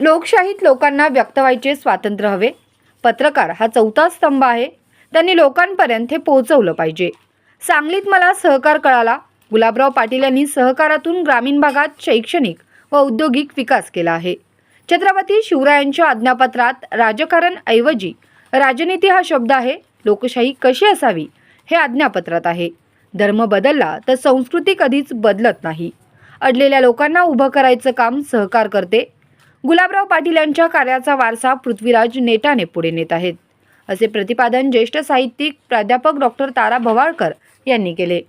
लोकशाहीत लोकांना व्यक्त व्हायचे स्वातंत्र्य हवे. पत्रकार हा चौथा स्तंभ आहे. त्यांनी लोकांपर्यंत हे पोहोचवलं पाहिजे. सांगलीत मला सहकार कळाला. गुलाबराव पाटील यांनी सहकारातून ग्रामीण भागात शैक्षणिक व औद्योगिक विकास केला आहे. छत्रपती शिवरायांच्या आज्ञापत्रात राजकारण ऐवजी राजनीती हा शब्द आहे. लोकशाही कशी असावी हे आज्ञापत्रात आहे. धर्म बदलला तर संस्कृती कधीच बदलत नाही. अडलेल्या लोकांना उभं करायचं काम सहकार करते. गुलाबराव पाटील यांच्या कार्याचा वारसा पृथ्वीराज नेटाने पुढे नेत आहेत. असे प्रतिपादन ज्येष्ठ साहित्यिक प्राध्यापक डॉक्टर तारा भवाळकर यांनी केले.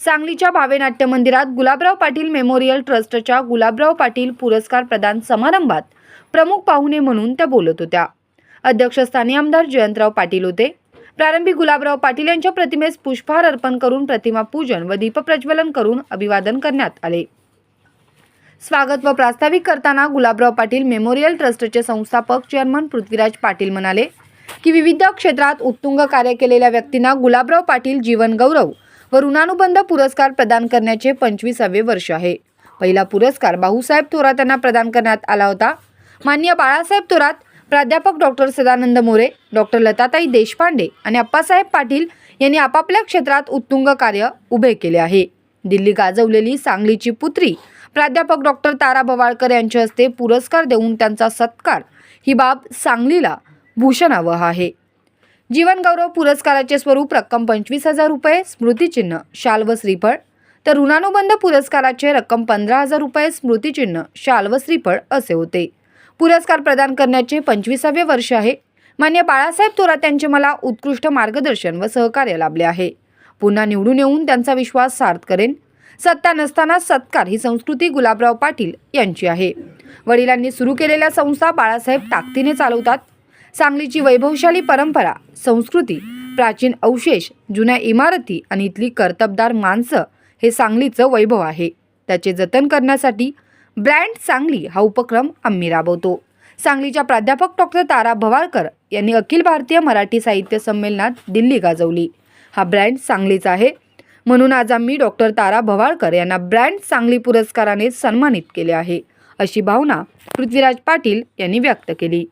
सांगलीच्या भावे नाट्य मंदिरात गुलाबराव पाटील मेमोरियल ट्रस्टच्या गुलाबराव पाटील पुरस्कार प्रदान समारंभात प्रमुख पाहुणे म्हणून त्या बोलत होत्या. अध्यक्षस्थानी आमदार जयंतराव पाटील होते. प्रारंभी गुलाबराव पाटील यांच्या प्रतिमेस पुष्पहार अर्पण करून प्रतिमा पूजन व दीपप्रज्वलन करून अभिवादन करण्यात आले. स्वागत व प्रास्ताविक करताना गुलाबराव पाटील मेमोरियल ट्रस्टचे संस्थापक चेअरमन पृथ्वीराज पाटील म्हणाले की विविध क्षेत्रात उत्तुंग कार्य केलेल्या व्यक्तींना गुलाबराव पाटील जीवन गौरव व ऋणानुबंध पुरस्कार प्रदान करण्याचे पंचवीसावे वर्ष आहे. पहिला पुरस्कार भाऊसाहेब थोरात यांना प्रदान करण्यात आला होता. मान्य बाळासाहेब थोरात प्राध्यापक डॉक्टर सदानंद मोरे डॉक्टर लताताई देशपांडे आणि अप्पासाहेब पाटील यांनी आपापल्या क्षेत्रात उत्तुंग कार्य उभे केले आहे. दिल्ली गाजवलेली सांगलीची पुत्री प्राध्यापक डॉक्टर तारा भवाळकर यांच्या हस्ते पुरस्कार देऊन त्यांचा सत्कार. ही बाब सांगलीला भूषणावह आहे. जीवनगौरव पुरस्काराचे स्वरूप रक्कम पंचवीस हजार रुपये स्मृतिचिन्ह शाल व श्रीफळ तर ऋणानुबंध पुरस्काराचे रक्कम पंधरा हजार रुपये स्मृतिचिन्ह शाल व श्रीफळ असे होते. पुरस्कार प्रदान करण्याचे पंचवीसावे वर्ष आहे. मान्य बाळासाहेब थोरात यांचे मला उत्कृष्ट मार्गदर्शन व सहकार्य लाभले आहे. पुन्हा निवडून येऊन त्यांचा विश्वास सार्थ करेन. सत्ता नसताना सत्कार ही संस्कृती गुलाबराव पाटील यांची आहे. वडिलांनी सुरू केलेल्या संस्था बाळासाहेब ताकदीने चालवतात. सांगलीची वैभवशाली परंपरा संस्कृती प्राचीन अवशेष जुन्या इमारती आणि इथली कर्तबदार माणसं हे सांगलीचं वैभव आहे. त्याचे जतन करण्यासाठी ब्रँड सांगली हा उपक्रम आम्ही राबवतो. सांगलीच्या प्राध्यापक डॉक्टर तारा भवाळकर यांनी अखिल भारतीय मराठी साहित्य संमेलनात दिल्ली गाजवली. हा ब्रँड सांगलीचा आहे. म्हणून आज आम्ही डॉक्टर तारा भवाळकर यांना ब्रँड सांगली पुरस्काराने सन्मानित केले आहे अशी भावना पृथ्वीराज पाटील यांनी व्यक्त केली.